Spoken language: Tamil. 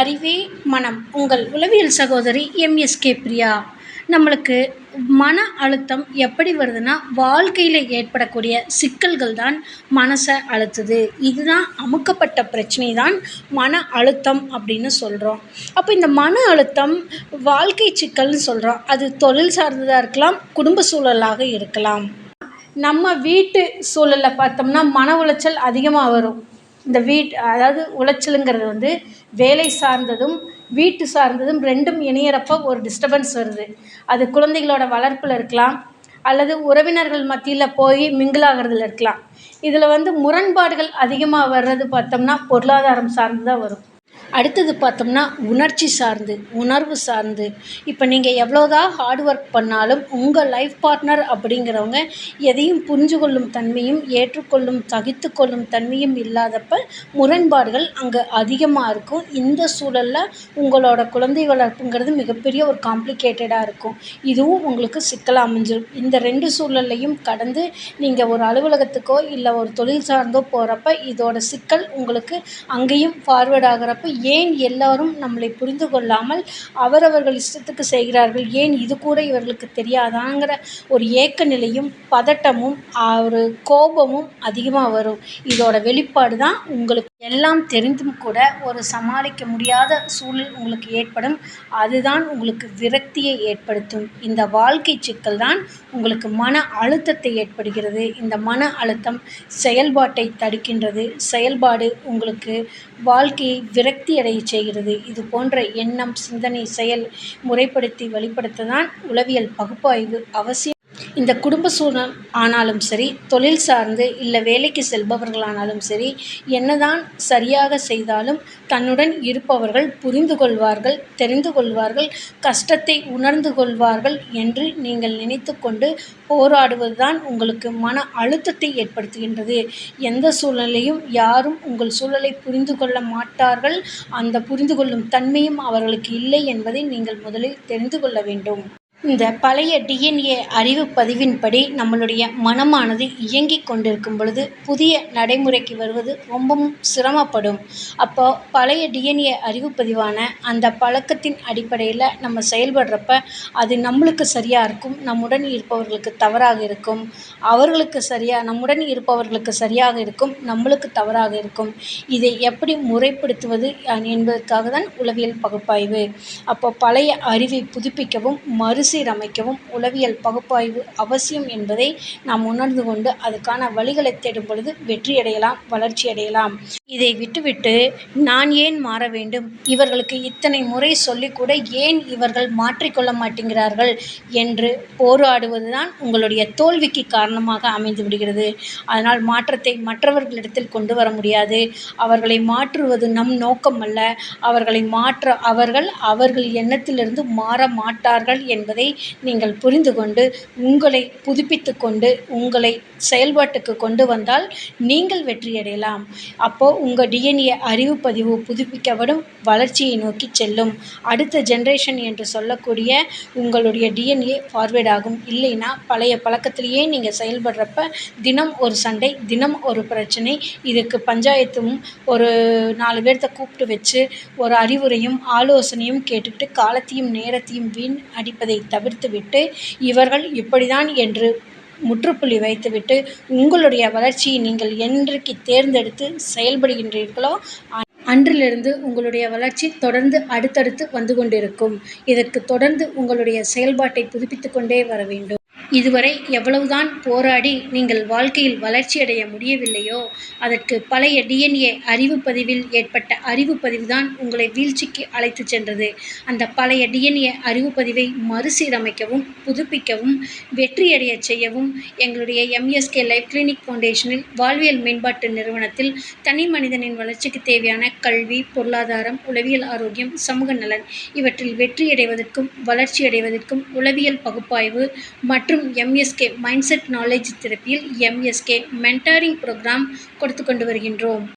அறிவே மனம். உங்கள் உளவியல் சகோதரி எம்எஸ்கே பிரியா. நம்மளுக்கு மன அழுத்தம் எப்படி வருதுன்னா வாழ்க்கையில் ஏற்படக்கூடிய சிக்கல்கள் தான் மனசை அழுத்துது. இதுதான் அமுக்கப்பட்ட பிரச்சனை தான் மன அழுத்தம் அப்படின்னு சொல்கிறோம் அப்போ இந்த மன அழுத்தம் வாழ்க்கை சிக்கல்னு சொல்கிறோம் அது தொழில் சார்ந்ததாக இருக்கலாம் குடும்ப சூழலாக இருக்கலாம். நம்ம வீட்டு சூழலில் பார்த்தோம்னா மன உளைச்சல் அதிகமாக வரும். இந்த வீட் அதாவது உளைச்சலுங்கிறது வந்து வேலை சார்ந்ததும் வீட்டு சார்ந்ததும் ரெண்டும் இணையிறப்போ ஒரு டிஸ்டபன்ஸ் வருது. அது குழந்தைகளோட வளர்ப்பில் இருக்கலாம் அல்லது உறவினர்கள் மத்தியில் போய் மிங்கிள் ஆகிறதுல இருக்கலாம். இதில் வந்து முரண்பாடுகள் அதிகமாக வர்றது பார்த்தோம்னா பொருளாதாரம் சார்ந்து தான் வரும். அடுத்தது பார்த்தோம்னா உணர்ச்சி சார்ந்து உணர்வு சார்ந்து. இப்போ நீங்கள் எவ்வளோதான் ஹார்ட் ஒர்க் பண்ணாலும் உங்கள் லைஃப் பார்ட்னர் அப்படிங்கிறவங்க எதையும் புரிஞ்சு கொள்ளும் தன்மையும் ஏற்றுக்கொள்ளும் சகித்து கொள்ளும் தன்மையும் இல்லாதப்ப முரண்பாடுகள் அங்கே அதிகமாக இருக்கும். இந்த சூழலில் உங்களோட குழந்தை வளர்ப்புங்கிறது மிகப்பெரிய ஒரு காம்ப்ளிகேட்டடாக இருக்கும். இதுவும் உங்களுக்கு சிக்கலாக அமைஞ்சிரும். இந்த ரெண்டு சூழல்லையும் கடந்து நீங்கள் ஒரு அலுவலகத்துக்கோ இல்லை ஒரு தொழில் சார்ந்தோ போகிறப்ப இதோட சிக்கல் உங்களுக்கு அங்கேயும் ஃபார்வேர்ட் ஆகிறப்ப ஏன் எல்லோரும் நம்மளை புரிந்து கொள்ளாமல் அவரவர்கள் இஷ்டத்துக்கு செய்கிறார்கள்? ஏன் இது கூட இவர்களுக்கு தெரியாதாங்கிற ஒரு ஏக்க நிலையும் பதட்டமும் ஒரு கோபமும் அதிகமாக வரும். இதோட வெளிப்பாடு தான் உங்களுக்கு எல்லாம் தெரிந்தும் கூட ஒரு சமாளிக்க முடியாத சூழல் உங்களுக்கு ஏற்படும். அதுதான் உங்களுக்கு விரக்தியை ஏற்படுத்தும். இந்த வாழ்க்கை சிக்கல் தான் உங்களுக்கு மன அழுத்தத்தை ஏற்படுகிறது. இந்த மன அழுத்தம் செயல்பாட்டை தடுக்கின்றது. செயல்பாடு உங்களுக்கு வாழ்க்கையை விரக்தி அடைய செய்கிறது. இது போன்ற எண்ணம் சிந்தனை செயல் முறைப்படுத்தி வெளிப்படுத்த தான் உளவியல் பகுப்பாய்வு அவசியம். இந்த குடும்ப சூழல் ஆனாலும் சரி தொழில் சார்ந்து இல்லை வேலைக்கு செல்பவர்களானாலும் சரி என்னதான் சரியாக செய்தாலும் தன்னுடன் இருப்பவர்கள் புரிந்து கொள்வார்கள் தெரிந்து கொள்வார்கள் கஷ்டத்தை உணர்ந்து கொள்வார்கள் என்று நீங்கள் நினைத்து கொண்டு போராடுவது தான் உங்களுக்கு மன அழுத்தத்தை ஏற்படுத்துகின்றது. எந்த சூழ்நிலையும் யாரும் உங்கள் சூழலை புரிந்து கொள்ள மாட்டார்கள். அந்த புரிந்து கொள்ளும் தன்மையும் அவர்களுக்கு இல்லை என்பதை நீங்கள் முதலில் தெரிந்து கொள்ள வேண்டும். இந்த பழைய டிஎன்ஏ அறிவு பதிவின்படி நம்மளுடைய மனமானது இயங்கிக் கொண்டிருக்கும் பொழுது புதிய நடைமுறைக்கு வருவது ரொம்பவும் சிரமப்படும். அப்போ பழைய டிஎன்ஏ அறிவு பதிவான அந்த பழக்கத்தின் அடிப்படையில் நம்ம செயல்படுறப்ப அது நம்மளுக்கு சரியாக இருக்கும் நம்முடன் இருப்பவர்களுக்கு தவறாக இருக்கும். அவர்களுக்கு சரியாக நம்முடன் இருப்பவர்களுக்கு சரியாக இருக்கும் நம்மளுக்கு தவறாக இருக்கும். இதை எப்படி முறைப்படுத்துவது என்பதற்காக தான் உளவியல் பகுப்பாய்வு. அப்போ பழைய அறிவை புதுப்பிக்கவும் மறுசீ மறுசீரமைக்கவும் உளவியல் பகுப்பாய்வு அவசியம் என்பதை நாம் உணர்ந்து கொண்டு அதுக்கான வழிகளை தேடும் பொழுது வெற்றியடையலாம் வளர்ச்சியடையலாம் இதை விட்டுவிட்டு நான் ஏன் மாற வேண்டும்? இவர்களுக்கு இத்தனை முறை சொல்லி கூட ஏன் இவர்கள் மாற்றிக்கொள்ள மாட்டேங்கிறார்கள் என்று போராடுவதுதான் உங்களுடைய தோல்விக்கு காரணமாக அமைந்து விடுகிறது. அதனால் மாற்றத்தை மற்றவர்களிடத்தில் கொண்டு வர முடியாது. அவர்களை மாற்றுவது நம் நோக்கம் அல்ல அவர்களை மாற்ற அவர்கள் அவர்கள் எண்ணத்திலிருந்து மாற மாட்டார்கள் என்பதை நீங்கள் புரிந்து கொண்டு உங்களை புதுப்பித்து கொண்டு உங்களை செயல்பாட்டுக்கு கொண்டு வந்தால் நீங்கள் வெற்றியடையலாம் அப்போது உங்கள் டிஎன்ஏ அறிவு பதிவு புதுப்பிக்கப்படும் வளர்ச்சியை நோக்கி செல்லும். அடுத்த ஜென்ரேஷன் என்று சொல்லக்கூடிய உங்களுடைய டிஎன்ஏ ஃபார்வேர்ட் ஆகும். இல்லைன்னா பழைய பழக்கத்திலேயே நீங்கள் செயல்படுறப்ப தினம் ஒரு சண்டை தினம் ஒரு பிரச்சனை. இதுக்கு பஞ்சாயத்தும் ஒரு நாலு பேர்த்த கூப்பிட்டு வச்சு ஒரு அறிவுரையும் ஆலோசனையும் கேட்டுக்கிட்டு காலத்தையும் நேரத்தையும் வீண் அடிப்பதை தவிர்த்துவிட்டு இவர்கள் இப்படிதான் என்று முற்றுப்புள்ளி வைத்துவிட்டு உங்களுடைய வளர்ச்சியை நீங்கள் என்றைக்கு தேர்ந்தெடுத்து செயல்படுகின்றீர்களோ அன்றிலிருந்து உங்களுடைய வளர்ச்சி தொடர்ந்து அடுத்தடுத்து வந்து கொண்டிருக்கும். இதற்கு தொடர்ந்து உங்களுடைய செயல்பாட்டை புதுப்பித்து கொண்டே வர வேண்டும். இதுவரை எவ்வளவுதான் போராடி நீங்கள் வாழ்க்கையில் வளர்ச்சியடைய முடியவில்லையோ அதற்கு பழைய டிஎன்ஏ அறிவு பதிவில் ஏற்பட்ட அறிவு பதிவு தான் உங்களை வீழ்ச்சிக்கு அழைத்து சென்றது. அந்த பழைய டிஎன்ஏ அறிவு பதிவை மறுசீரமைக்கவும் புதுப்பிக்கவும் வெற்றியடைய செய்யவும் எங்களுடைய எம்எஸ்கே லைஃப் கிளினிக் ஃபவுண்டேஷனில் வாழ்வியல் மேம்பாட்டு நிறுவனத்தில் தனி மனிதனின் வளர்ச்சிக்கு தேவையான கல்வி பொருளாதாரம் உளவியல் ஆரோக்கியம் சமூக நலன் இவற்றில் வெற்றியடைவதற்கும் வளர்ச்சியடைவதற்கும் உளவியல் பகுப்பாய்வு மற்றும் மற்றும் எம்எஸ்கே மைண்ட்செட் நாலேஜ் தெரப்பியில் எம்எஸ்கே மென்டாரிங் ப்ரோக்ராம் கொடுத்து கொண்டு வருகின்றோம்.